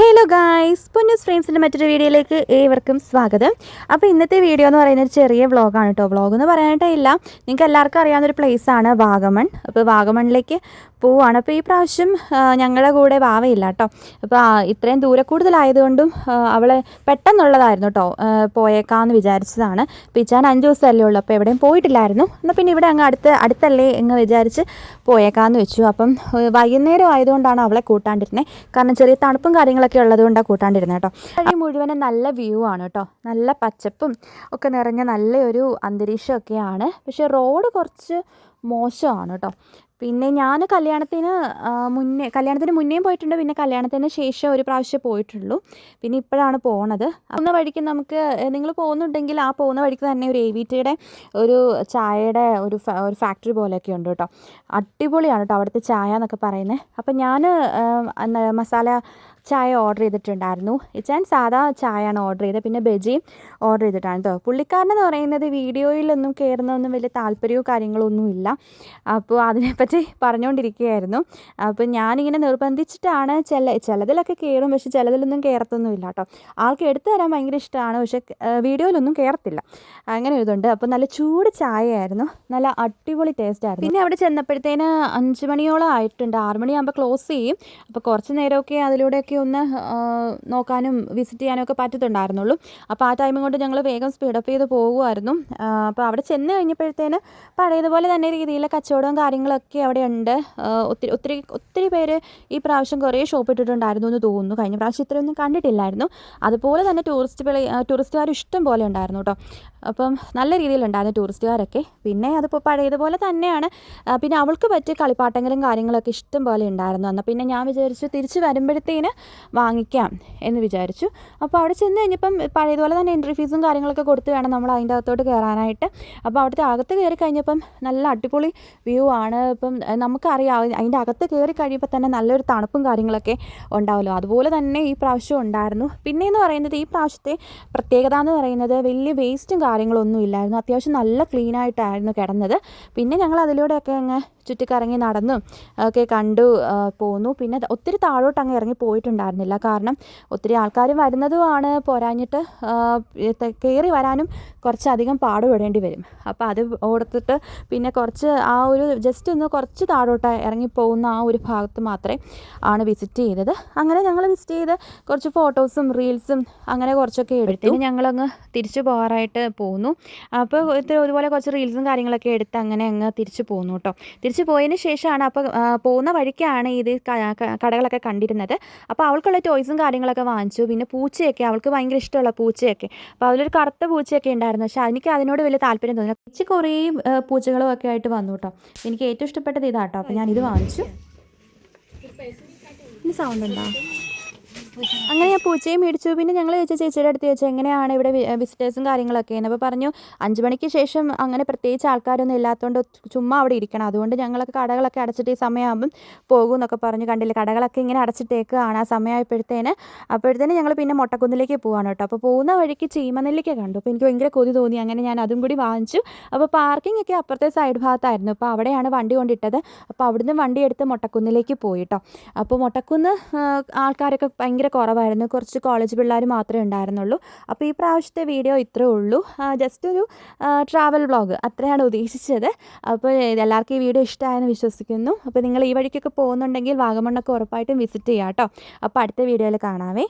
Hello guys Ponnoos ഫ്രെയിംസിന്റെ മറ്റൊരു വീഡിയോയിലേക്ക് ഏവർക്കും സ്വാഗതം. അപ്പോൾ ഇന്നത്തെ വീഡിയോ എന്ന് പറയുന്ന ഒരു ചെറിയ വ്ളോഗാണ് കേട്ടോ. വ്ളോഗ് എന്ന് പറയാനായിട്ടില്ല നിങ്ങൾക്ക് എല്ലാവർക്കും അറിയാവുന്ന ഒരു പ്ലേസാണ് വാഗമൺ. അപ്പോൾ വാഗമണിലേക്ക് പോവാണ്. അപ്പോൾ ഈ പ്രാവശ്യം ഞങ്ങളുടെ കൂടെ വാവയില്ല കേട്ടോ അപ്പോൾ ഇത്രയും ദൂരെ കൂടുതലായതുകൊണ്ടും അവളെ പെട്ടെന്നുള്ളതായിരുന്നു കേട്ടോ പോയേക്കാമെന്ന് വിചാരിച്ചതാണ്. പിച്ചാൻ അഞ്ച് ദിവസമല്ലേ ഉള്ളൂ അപ്പോൾ എവിടെയും പോയിട്ടില്ലായിരുന്നു. എന്നാൽ പിന്നെ ഇവിടെ അങ്ങ് അടുത്ത് അടുത്തല്ലേ എന്ന് വിചാരിച്ച് പോയേക്കാമെന്ന് വെച്ചു. അപ്പം വൈകുന്നേരം ആയതുകൊണ്ടാണ് അവളെ കൂട്ടാണ്ടിരുന്നത് കാരണം ചെറിയ തണുപ്പും കാര്യങ്ങളൊക്കെ ഉള്ളതുകൊണ്ടാണ് കൂട്ടാണ്ടിരുന്നത് കേട്ടോ വഴി മുഴുവനും നല്ല വ്യൂ ആണ് കേട്ടോ നല്ല പച്ചപ്പും ഒക്കെ നിറഞ്ഞ നല്ലൊരു അന്തരീക്ഷമൊക്കെയാണ്. പക്ഷേ റോഡ് കുറച്ച് മോശമാണ് കേട്ടോ പിന്നെ ഞാൻ കല്യാണത്തിന് മുന്നേ കല്യാണത്തിന് മുന്നേയും പോയിട്ടുണ്ട്. പിന്നെ കല്യാണത്തിന് ശേഷം ഒരു പ്രാവശ്യം പോയിട്ടുള്ളൂ. പിന്നെ ഇപ്പോഴാണ് പോണത്. പോകുന്ന വഴിക്ക് നമുക്ക് നിങ്ങൾ പോകുന്നുണ്ടെങ്കിൽ ആ പോകുന്ന വഴിക്ക് തന്നെ ഒരു എ വി ടിയുടെ ഒരു ചായയുടെ ഒരു ഒരു ഫാക്ടറി പോലെയൊക്കെ ഉണ്ട് കേട്ടോ. അടിപൊളിയാണ് കേട്ടോ അവിടുത്തെ ചായ എന്നൊക്കെ പറയുന്നത്. അപ്പം ഞാൻ മസാല ചായ ഓർഡർ ചെയ്തിട്ടുണ്ടായിരുന്നു. ഇച്ചാൻ സാധാ ചായയാണ് ഓർഡർ ചെയ്തത്. പിന്നെ ബജിയും ഓർഡർ ചെയ്തിട്ടാണ് കേട്ടോ പുള്ളിക്കാരനെന്ന് പറയുന്നത് വീഡിയോയിലൊന്നും കയറുന്നൊന്നും വലിയ താല്പര്യവും കാര്യങ്ങളോ ഒന്നും ഇല്ല. അപ്പോൾ അതിനെപ്പറ്റി പറഞ്ഞുകൊണ്ടിരിക്കുകയായിരുന്നു അപ്പോൾ ഞാനിങ്ങനെ നിർബന്ധിച്ചിട്ടാണ് ചില ചിലതിലൊക്കെ കയറും പക്ഷെ ചിലതിലൊന്നും കയറത്തൊന്നും ഇല്ല കേട്ടോ ആൾക്ക് എടുത്തു തരാൻ ഭയങ്കര ഇഷ്ടമാണ്. പക്ഷെ വീഡിയോയിലൊന്നും കയറത്തില്ല അങ്ങനെ ഇതുണ്ട്. അപ്പോൾ നല്ല ചൂട് ചായയായിരുന്നു. നല്ല അടിപൊളി ടേസ്റ്റ് ആയിരുന്നു. പിന്നെ അവിടെ ചെന്നപ്പോഴത്തേന് അഞ്ച് മണിയോളം ആയിട്ടുണ്ട്. ആറ് മണിയാകുമ്പോൾ ക്ലോസ് ചെയ്യും. അപ്പോൾ കുറച്ച് നേരമൊക്കെ അതിലൂടെയൊക്കെ ഒന്ന് നോക്കാനും വിസിറ്റ് ചെയ്യാനും ഒക്കെ പറ്റത്തുണ്ടായിരുന്നുള്ളൂ. അപ്പോൾ ആ ടൈമും കൊണ്ട് ഞങ്ങൾ വേഗം സ്പീഡപ്പ് ചെയ്ത് പോകുമായിരുന്നു അപ്പോൾ അവിടെ ചെന്ന് കഴിഞ്ഞപ്പോഴത്തേന് പഴയതുപോലെ തന്നെ രീതിയിലെ കച്ചവടവും കാര്യങ്ങളൊക്കെ അവിടെ ഉണ്ട്. ഒത്തിരി ഒത്തിരി ഒത്തിരി പേര് ഈ പ്രാവശ്യം കുറേ ഷോപ്പ് ഇട്ടിട്ടുണ്ടായിരുന്നു എന്ന് തോന്നുന്നു. കഴിഞ്ഞ പ്രാവശ്യം ഇത്രയൊന്നും കണ്ടിട്ടില്ലായിരുന്നു. അതുപോലെ തന്നെ ടൂറിസ്റ്റ് പ്ലേ ടൂറിസ്റ്റുകാർ ഇഷ്ടം പോലെ ഉണ്ടായിരുന്നു കേട്ടോ അപ്പം നല്ല രീതിയിലുണ്ടായിരുന്നു ടൂറിസ്റ്റുകാരൊക്കെ പിന്നെ അതിപ്പോൾ പഴയതുപോലെ തന്നെയാണ്. പിന്നെ അവൾക്ക് പറ്റിയ കളിപ്പാട്ടങ്ങളും കാര്യങ്ങളൊക്കെ ഇഷ്ടം പോലെ ഉണ്ടായിരുന്നു. എന്നാൽ പിന്നെ ഞാൻ വിചാരിച്ചു തിരിച്ച് വരുമ്പോഴത്തേന് വാങ്ങിക്കാം എന്ന് വിചാരിച്ചു. അപ്പോൾ അവിടെ ചെന്ന് കഴിഞ്ഞപ്പം പഴയതുപോലെ തന്നെ എൻട്രി ഫീസും കാര്യങ്ങളൊക്കെ കൊടുത്ത് വേണം നമ്മൾ അതിന്റെ അകത്തോട്ട് കയറാനായിട്ട്. അപ്പോൾ അവിടുത്തെ അകത്ത് കയറി കഴിഞ്ഞപ്പം നല്ല അടിപൊളി വ്യൂ ആണ്. ഇപ്പം നമുക്കറിയാം അതിന്റെ അകത്ത് കയറി കഴിയുമ്പോൾ തന്നെ നല്ലൊരു തണുപ്പും കാര്യങ്ങളൊക്കെ ഉണ്ടാവുമല്ലോ അതുപോലെ തന്നെ ഈ പ്രാവശ്യം ഉണ്ടായിരുന്നു. പിന്നെ എന്ന് പറയുന്നത് ഈ പ്രാവശ്യത്തെ പ്രത്യേകത എന്ന് പറയുന്നത് വലിയ വേസ്റ്റും കാര്യങ്ങളൊന്നും ഇല്ലായിരുന്നു. അത്യാവശ്യം നല്ല ക്ലീൻ ആയിട്ടായിരുന്നു കിടന്നത്. പിന്നെ ഞങ്ങൾ അതിലൂടെയൊക്കെ അങ്ങ് ചുറ്റിക്കറങ്ങി നടന്നു ഒക്കെ കണ്ടു പോന്നു. പിന്നെ ഒത്തിരി താഴോട്ട് അങ്ങ് ഇറങ്ങി പോയിട്ടുണ്ടായിരുന്നില്ല കാരണം ഒത്തിരി ആൾക്കാർ വരുന്നതുമാണ് പോരാഞ്ഞിട്ട് കയറി വരാനും കുറച്ചധികം പാടുപെടേണ്ടി വരും. അപ്പോൾ അത് ഓർത്തിട്ട് പിന്നെ കുറച്ച് ആ ഒരു ജസ്റ്റ് ഒന്ന് കുറച്ച് താഴോട്ട് ഇറങ്ങിപ്പോകുന്ന ആ ഒരു ഭാഗത്ത് മാത്രമേ ആണ് വിസിറ്റ് ചെയ്തത്. അങ്ങനെ ഞങ്ങൾ വിസിറ്റ് ചെയ്ത് കുറച്ച് ഫോട്ടോസും റീൽസും അങ്ങനെ കുറച്ചൊക്കെ എടുത്തു. ഞങ്ങളങ്ങ് തിരിച്ചു പോകാറായിട്ട് പോന്നു. അപ്പോൾ ഇത് ഇതുപോലെ കുറച്ച് റീൽസും കാര്യങ്ങളൊക്കെ എടുത്ത് അങ്ങനെ അങ്ങ് തിരിച്ചു പോന്നു കേട്ടോ തിരിച്ചു പോയതിന് ശേഷമാണ് അപ്പോൾ പോകുന്ന വഴിക്കാണ് ഇത് കടകളൊക്കെ കണ്ടിരുന്നത്. അപ്പോൾ അവൾക്കുള്ള ടോയ്സും കാര്യങ്ങളൊക്കെ വാങ്ങിച്ചു. പിന്നെ പൂച്ചയൊക്കെ അവൾക്ക് ഭയങ്കര ഇഷ്ടമുള്ള പൂച്ചയൊക്കെ. അപ്പോൾ അതിലൊരു കറുത്ത പൂച്ചയൊക്കെ ഉണ്ടായിരുന്നു. പക്ഷേ എനിക്ക് അതിനോട് വലിയ താല്പര്യം തോന്നില്ല കുറച്ച് കുറേ പൂച്ചകളും ഒക്കെ ആയിട്ട് വന്നു കേട്ടോ. എനിക്ക് ഏറ്റവും ഇഷ്ടപ്പെട്ടത് ഇതാട്ടോ. അപ്പോൾ ഞാനിത് വാങ്ങിച്ചു. സൗണ്ട് ഉണ്ടോ? അങ്ങനെ ഞാൻ പൂച്ചയും മേടിച്ചു. പിന്നെ ഞങ്ങൾ ചോദിച്ച ചേച്ചിയുടെ അടുത്ത് ചോദിച്ചു എങ്ങനെയാണ് ഇവിടെ വിസിറ്റേഴ്സും കാര്യങ്ങളൊക്കെ? എന്ന് അപ്പോൾ പറഞ്ഞു അഞ്ച് മണിക്ക് ശേഷം അങ്ങനെ പ്രത്യേകിച്ച് ആൾക്കാരൊന്നും ഇല്ലാത്തതുകൊണ്ട് ചുമ്മാ അവിടെ ഇരിക്കണം. അതുകൊണ്ട് ഞങ്ങളൊക്കെ കടകളൊക്കെ അടച്ചിട്ട് ഈ സമയമാകുമ്പം പോകും എന്നൊക്കെ പറഞ്ഞു. കണ്ടില്ല കടകളൊക്കെ ഇങ്ങനെ അടച്ചിട്ടേക്കാണ് ആ സമയമായപ്പോഴത്തേന് അപ്പോഴത്തേന് ഞങ്ങൾ പിന്നെ മൊട്ടക്കുന്നിലേക്ക് പോവാണ് കേട്ടോ. അപ്പോൾ പോകുന്ന വഴിക്ക് ചീമനെല്ലിക്ക കണ്ടു. അപ്പോൾ എനിക്ക് ഭയങ്കര കൊതി തോന്നി. അങ്ങനെ ഞാൻ അതും കൂടി വാങ്ങിച്ചു. അപ്പോൾ പാർക്കിംഗ് ഒക്കെ അപ്പുറത്തെ സൈഡ് ഭാഗത്തായിരുന്നു. അപ്പോൾ അവിടെയാണ് വണ്ടി കൊണ്ടിട്ടത്. അപ്പോൾ അവിടുന്ന് വണ്ടി എടുത്ത് മൊട്ടക്കുന്നിലേക്ക് പോയിട്ടോ അപ്പോൾ മൊട്ടക്കുന്ന് ആൾക്കാരൊക്കെ ആൾക്കാരൊക്കെ ഭയങ്കര കുറവായിരുന്നു. കുറച്ച് കോളേജ് പിള്ളേർ മാത്രമേ ഉണ്ടായിരുന്നുള്ളൂ. അപ്പോൾ ഈ പ്രാവശ്യത്തെ വീഡിയോ ഇത്രേ ഉള്ളൂ. ജസ്റ്റ് ഒരു ട്രാവൽ വ്ളോഗ് അത്രയാണ് ഉദ്ദേശിച്ചത്. അപ്പോൾ എല്ലാവർക്കും ഈ വീഡിയോ ഇഷ്ടമായെന്ന് വിശ്വസിക്കുന്നു. അപ്പോൾ നിങ്ങൾ ഈ വഴിക്കൊക്കെ പോകുന്നുണ്ടെങ്കിൽ വാഗമണ്ണൊക്കെ ഉറപ്പായിട്ടും വിസിറ്റ് ചെയ്യാം കേട്ടോ അപ്പോൾ അടുത്ത വീഡിയോയിൽ കാണാവേ.